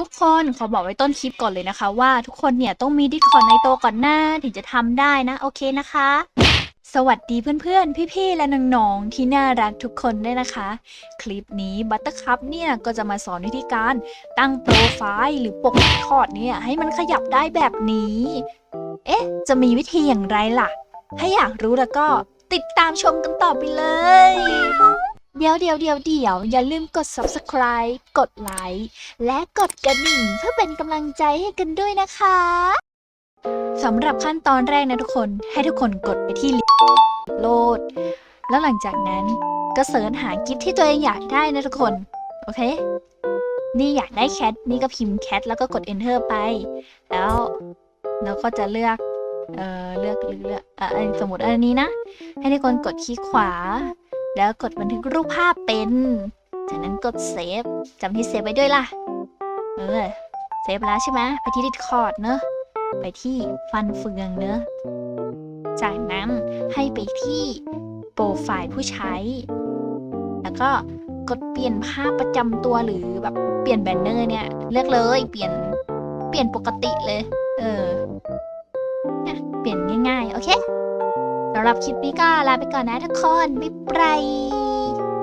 ทุกคนขอบอกไว้ต้นคลิปก่อนเลยนะคะ ว่าทุกคนเนี่ยต้องมีดิสคอร์ในโตก่อนหน้าถึงจะทำได้นะ โอเคนะคะ สวัสดีเพื่อนๆ พี่ๆ และน้องๆ ที่น่ารักทุกคนด้วยนะคะ คลิปนี้บัตเตอร์คัพเนี่ยก็จะมาสอนวิธีการตั้งโปรไฟล์หรือปกทอดเนี่ยให้มันขยับได้แบบนี้ เอ๊ะ จะมีวิธีอย่างไรล่ะ ถ้าอยากรู้แล้วก็ติดตามชมกันต่อไปเลย เดี๋ยวเดี๋ยวเดี๋ยวเดี๋ยวอย่าลืมกด subscribe กดไลค์และกดกระดิ่งเพื่อเป็นกำลังใจให้กันด้วยนะคะสำหรับขั้นตอนแรกนะทุกคนให้ทุกคนกดไปที่ลิงก์โหลด แล้วหลังจากนั้นก็เสิร์ชหากิฟที่ตัวเองอยากได้นะทุกคน โอเค นี่อยากได้แคทนี่ก็พิมพ์แคทแล้วก็กด enter ไป แล้วเราก็จะเลือก เออเลือกเลือกเอกอะสมมติอันนี้นะ ให้ทุกคนกดคลิกขวา แล้วกดบันทึกรูปภาพเป็น จากนั้นกดเซฟจำที่เซฟไว้ด้วยล่ะ เออ เซฟแล้วใช่ไหมไปที่ดิสคอร์ดเนอะ ไปที่ฟันเฟืองเนอะ จากนั้นให้ไปที่โปรไฟล์ผู้ใช้ แล้วก็กดเปลี่ยนภาพประจำตัวหรือแบบเปลี่ยนแบนเนอร์เนี่ย เลือกเลยเปลี่ยนเปลี่ยนปกติเลย เออเนี่ยเปลี่ยนง่ายๆ โอเค สำหรับคลิปนี้ก็ลาไปก่อนนะทุกคน บ๊ายบาย